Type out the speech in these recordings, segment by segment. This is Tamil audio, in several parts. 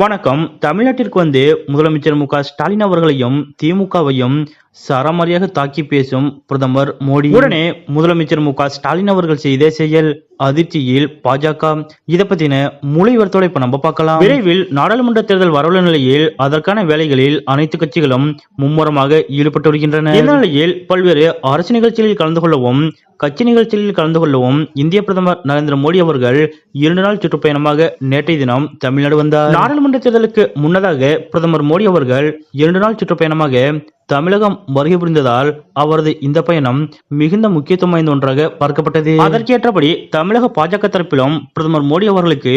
வணக்கம். தமிழ்நாட்டிற்கு வந்து முதலமைச்சர் மு க ஸ்டாலின் அவர்களையும் திமுகவையும் சரமாரியாக தாக்கி பேசும் பிரதமர் மோடி. உடனே முதலமைச்சர் மு க ஸ்டாலின் அவர்கள் செய்த செயல் அதிர்ச்சியில் பாஜக. இத பத்தின முழு விவரத்தோட இப்ப நம்ம பார்க்கலாம். விரைவில் நாடாளுமன்ற தேர்தல் வரவுள்ள நிலையில் அதற்கான வேலைகளில் அனைத்து கட்சிகளும் மும்முரமாக ஈடுபட்டு வருகின்றன. இந்த நிலையில் பல்வேறு அரசு நிகழ்ச்சிகளில் கலந்து கொள்ளவும் கட்சி நிகழ்ச்சிகளில் கலந்து கொள்ளவும் இந்திய பிரதமர் நரேந்திர மோடி அவர்கள் இரண்டு நாள் சுற்றுப்பயணமாக நேற்றைய தினம் தமிழ்நாடு வந்தார். நாடாளுமன்ற தேர்தலுக்கு முன்னதாக பிரதமர் மோடி அவர்கள் இரண்டு நாள் சுற்றுப்பயணமாக தமிழகம் வருகை புரிந்ததால் அவரது இந்த பயணம் மிகுந்த முக்கியத்துவம் வாய்ந்த ஒன்றாக பார்க்கப்பட்டது. அதற்கேற்றபடி தமிழக பாஜக தரப்பிலும் பிரதமர் மோடி அவர்களுக்கு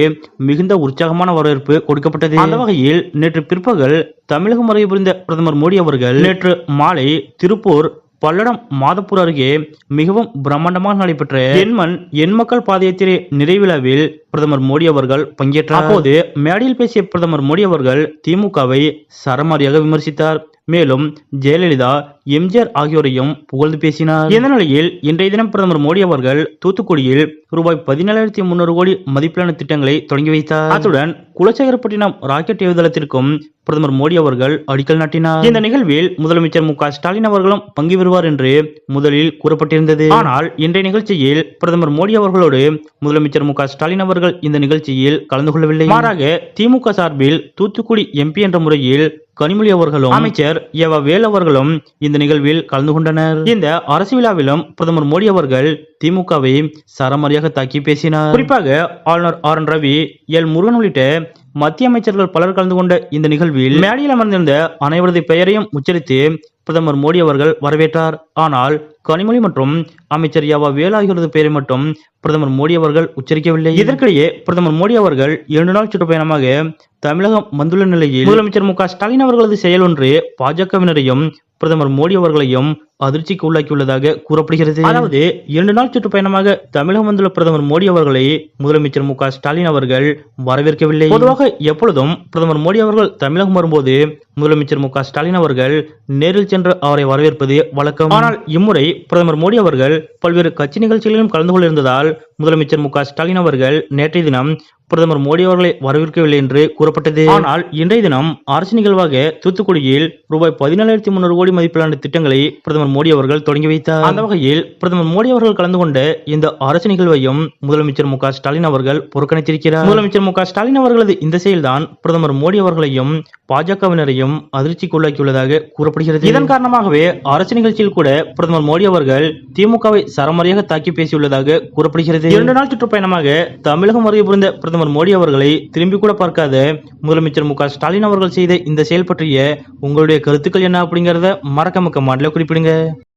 மிகுந்த உற்சாகமான வரவேற்பு கொடுக்கப்பட்டது. அந்த வகையில் நேற்று பிற்பகல் தமிழகம் வருகை புரிந்த பிரதமர் மோடி அவர்கள் நேற்று மாலை திருப்பூர் பல்லடம் மாதப்பூர் அருகே மிகவும் பிரம்மாண்டமாக நடைபெற்ற எண்மண் எண் மக்கள் பாதயாத்திரை நிறைவிழாவில் பிரதமர் மோடி அவர்கள் பங்கேற்றார். அப்போது மேடையில் பேசிய பிரதமர் மோடி அவர்கள் திமுகவை சரமாரியாக விமர்சித்தார். மேலும் ஜெயலலிதா எம்ஜிஆர் ஆகியோரையும் புகழ்ந்து பேசினார். இந்த நிலையில் இன்றைய தினம் பிரதமர் மோடி அவர்கள் தூத்துக்குடியில் ரூபாய் பதினேழாயிரத்தி முன்னூறு கோடி மதிப்பிலான திட்டங்களை தொடங்கி வைத்தார். அத்துடன் குலசேகரப்பட்டினம் ராக்கெட் ஏவுதளத்திற்கும் பிரதமர் மோடி அவர்கள் அடிக்கல் நாட்டினார். இந்த நிகழ்வில் முதலமைச்சர் மு ஸ்டாலின் அவர்களும் பங்கு பெறுவார் என்று முதலில் கூறப்பட்டிருந்தது. ஆனால் இன்றைய நிகழ்ச்சியில் பிரதமர் மோடி அவர்களோடு முதலமைச்சர் மு ஸ்டாலின் அவர்கள் இந்த நிகழ்ச்சியில் கலந்து கொள்ளவில்லை. மாறாக திமுக சார்பில் தூத்துக்குடி எம்பி என்ற முறையில் கனிமொழி அவர்களும் அமைச்சர் ஏவா வேல் அவர்களும் இந்த நிகழ்வில் கலந்து கொண்டனர். இந்த அரசு விழாவிலும் பிரதமர் மோடி அவர்கள் திமுகவை சரமாரியாக தாக்கி பேசினார். குறிப்பாக ஆளுநர் R N Ravi L Murugan உள்ளிட்ட மத்திய அமைச்சர்கள் பலர் கலந்து கொண்ட இந்த நிகழ்வில் மேடையில் அமர்ந்திருந்த அனைவரது பெயரையும் உச்சரித்து பிரதமர் மோடி அவர்கள் வரவேற்றார். ஆனால் கனிமொழி மற்றும் அமைச்சர் யாவா வேலு ஆகியோரது பெயரை மட்டும் பிரதமர் மோடி அவர்கள் உச்சரிக்கவில்லை. இதற்கிடையே பிரதமர் மோடி அவர்கள் இரண்டு நாள் சுற்றுப்பயணமாக தமிழகம் வந்துள்ள நிலையில் முதலமைச்சர் மு க ஸ்டாலின் அவர்களது செயல் ஒன்று பாஜகவினரையும் பிரதமர் மோடி அவர்களையும் அதிர்ச்சிக்கு உள்ளாக்கியுள்ளதாக கூறப்படுகிறது. அதாவது இரண்டு நாள் சுற்றுப்பயணமாக தமிழகம் வந்துள்ள பிரதமர் மோடி அவர்களை முதலமைச்சர் மு ஸ்டாலின் அவர்கள் வரவேற்கவில்லை. பொதுவாக எப்பொழுதும் பிரதமர் மோடி அவர்கள் தமிழகம் வரும்போது முதலமைச்சர் மு ஸ்டாலின் அவர்கள் நேரில் சென்று அவரை வரவேற்பது வழக்கம். ஆனால் இம்முறை பிரதமர் மோடி அவர்கள் பல்வேறு கட்சி நிகழ்ச்சிகளிலும் கலந்து கொண்டிருந்ததால் முதலமைச்சர் மு ஸ்டாலின் அவர்கள் நேற்றைய தினம் பிரதமர் மோடி அவர்களை வரவேற்கவில்லை என்று கூறப்பட்டது. ஆனால் இன்றைய தினம் அரசு நிகழ்வாக தூத்துக்குடியில் ரூபாய் பதினேழாயிரத்தி முன்னூறு கோடி மதிப்பிலான திட்டங்களை பிரதமர் மோடி அவர்கள் தொடங்கி வைத்தார். அந்த வகையில் பிரதமர் மோடி அவர்கள் கலந்து கொண்டு இந்த அரசு நிகழ்வையும் முதலமைச்சர் மு ஸ்டாலின் அவர்கள் புறக்கணித்திருக்கிறார். முதலமைச்சர் மு ஸ்டாலின் அவர்களது இந்த செயல்தான் பிரதமர் மோடி அவர்களையும் பாஜகவினரையும் அதிர்ச்சிக்குள்ளாக்கியுள்ளதாக கூறப்படுகிறது. இதன் காரணமாகவே அரசு நிகழ்ச்சியில் கூட பிரதமர் மோடி அவர்கள் திமுகவை சரமாரியாக தாக்கி பேசியுள்ளதாக கூறப்படுகிறது. இரண்டு நாள் சுற்றுப்பயணமாக தமிழகம் வருகை புரிந்த பிரதமர் மோடி அவர்களை திரும்பி கூட பார்க்காத முதலமைச்சர் மு ஸ்டாலின் அவர்கள் செய்த இந்த செயல் பற்றிய உங்களுடைய கருத்துக்கள் என்ன அப்படிங்கறத மறக்க மக்க மாடல குறிப்பிடுங்க. छै।